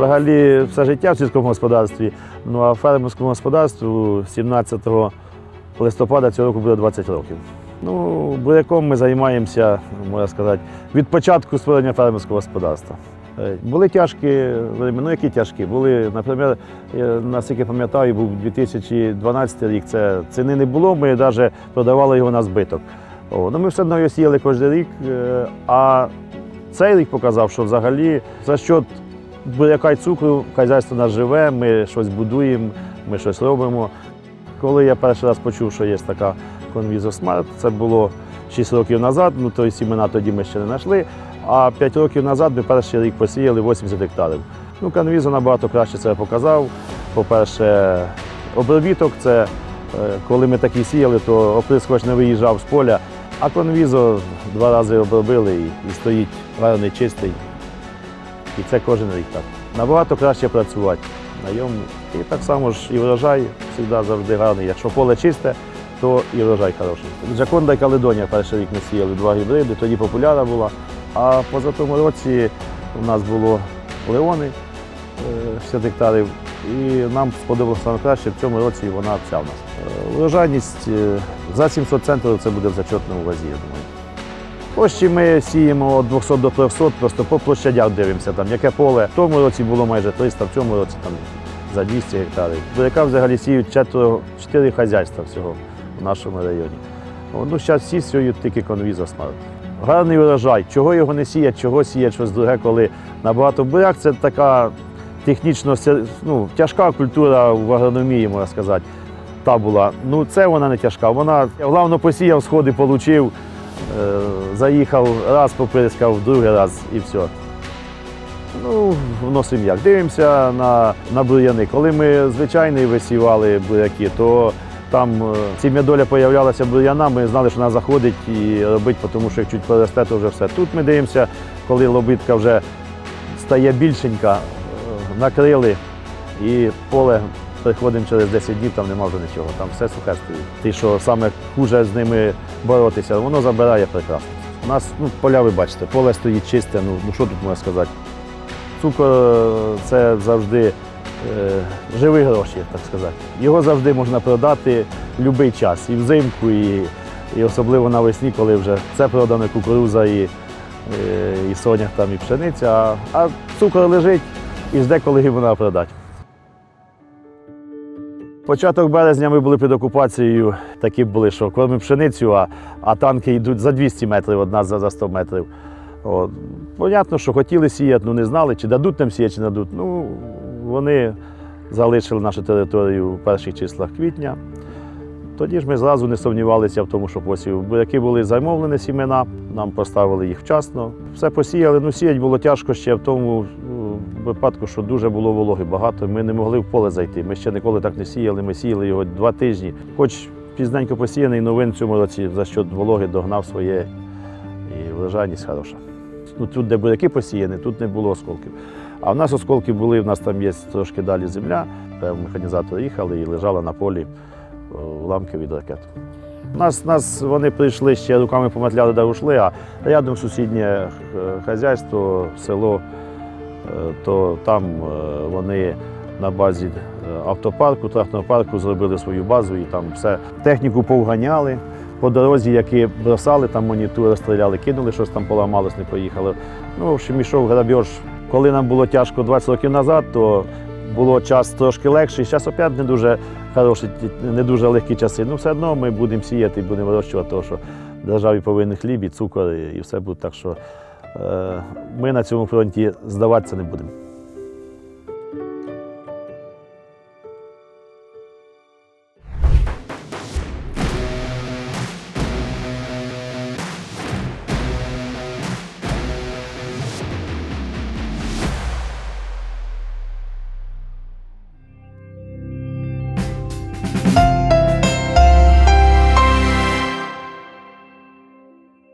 Взагалі все життя в сільському господарстві. Ну а фермерському господарству 17 листопада цього року буде 20 років. Ну, буряком ми займаємося, можна сказати, від початку створення фермерського господарства. Е, Були тяжкі времена, ну які тяжкі? Були, наприклад, наскільки пам'ятаю, був 2012 рік. Це ціни не було, ми навіть продавали його на збиток. О, ну, ми все одно його сіяли кожен рік. е, А цей рік показав, що взагалі за що буряка й цукру хазяйство нас живе, ми щось будуємо, ми щось робимо. Коли я перший раз почув, що є така Conviso Smart, це було 6 років назад, ну то сімена тоді ми ще не знайшли. А 5 років назад ми перший рік посіяли 80 гектарів. Ну, Conviso набагато краще це показав. По-перше, обробіток це е, коли ми такі сіяли, то оприскувач не виїжджав з поля, а Conviso два рази обробили і стоїть гарний, чистий. І це кожен рік так. Набагато краще працювати на ньому. І так само ж і врожай завжди завжди гарний. Якщо поле чисте, то і врожай хороший. Джаконда і Каледонія перший рік ми сіяли два гібриди, тоді популярна була. А поза тому році у нас було Леони е, 60 гектарів. І нам сподобалося саме краще в цьому році вона вся в нас. Е, Врожайність е, за 700 центрів це буде в зачетному вазі, я думаю. Площі ми сіємо від 200 до 300, просто по площадях дивимося, там, яке поле. В тому році було майже 300, в цьому році там за 200 гектарів. Буряка взагалі сіють 4 хазяйства всього в нашому районі. Ну, зараз всі сіють тільки конвіза смарт. Гарний урожай. Чого його не сіять, чого сіять щось друге, коли набагато буряк це така технічно ну, тяжка культура в агрономії, можна сказати. Та була. Ну, це вона не тяжка. Вона головно посіяв, сходи отримав, Заїхав раз, попирскав, другий раз і все. Ну, вносимо як. Дивимося на, на бур'яни. Коли ми звичайний висівали буряки, то там е, ці медоля появлялася бур'яна, ми знали, що вона заходить і робить, тому що як чуть поросте, то вже все. Тут ми дивимося, коли лобитка вже стає більшенька, е, накрили і поле приходимо через 10 днів, там нема вже нічого, там все сухе стоїть. Ті, що саме хуже з ними боротися, воно забирає прекрасно. У нас ну, поля, ви бачите, поле стоїть чисте, ну, ну що тут можна сказати? Цукор е, це завжди е, живі гроші, так сказати. Його завжди можна продати в будь-який час, і взимку, і, і особливо навесні, коли вже це продано кукуруза і, е, і сонях там, і пшениця. А, а цукор лежить і жде, коли його вона продати. Початок березня ми були під окупацією. Такі були, що кормимо пшеницю, а, а танки йдуть за 200 метрів, одна за, за 100 метрів. От. Понятно, що хотіли сіяти, ну не знали, чи дадуть нам сіяти, чи дадуть. Ну, вони залишили нашу територію у перших числах квітня. Тоді ж ми зразу не сумнівалися в тому, що посів. Буряки були замовлені сімена, нам поставили їх вчасно. Все посіяли. Ну, сіяти було тяжко ще в тому випадку, що дуже було вологи багато. Ми не могли в поле зайти. Ми ще ніколи так не сіяли. Ми сіяли його два тижні. Хоч пізненько посіяний, новин в цьому році за що вологи догнав своє і врожайність хороша. Ну, тут, де буряки посіяні, тут не було осколків. А в нас осколки були, в нас там є трошки далі земля. Прямо Механізатори їхали і лежали на полі е, уламки від ракет. Нас, нас вони прийшли ще руками поматляли да ушли, а рядом сусіднє е, хазяйство, село, то там е, вони на базі е, автопарку, тракторного парку зробили свою базу і там все. Техніку повганяли. По дорозі, які бросали, там монітори стріляли, кинули, щось там поламалось, не поїхало. Ну, в общем, ішов грабіж. Коли нам було тяжко 20 років назад, то було час трошки легший. Зараз опять не дуже хороші, не дуже легкі часи. Ну, все одно ми будемо сіяти і будемо вирощувати, тому що державі повинен хліб і цукор, і все буде. Так що е, ми на цьому фронті здаватися не будемо.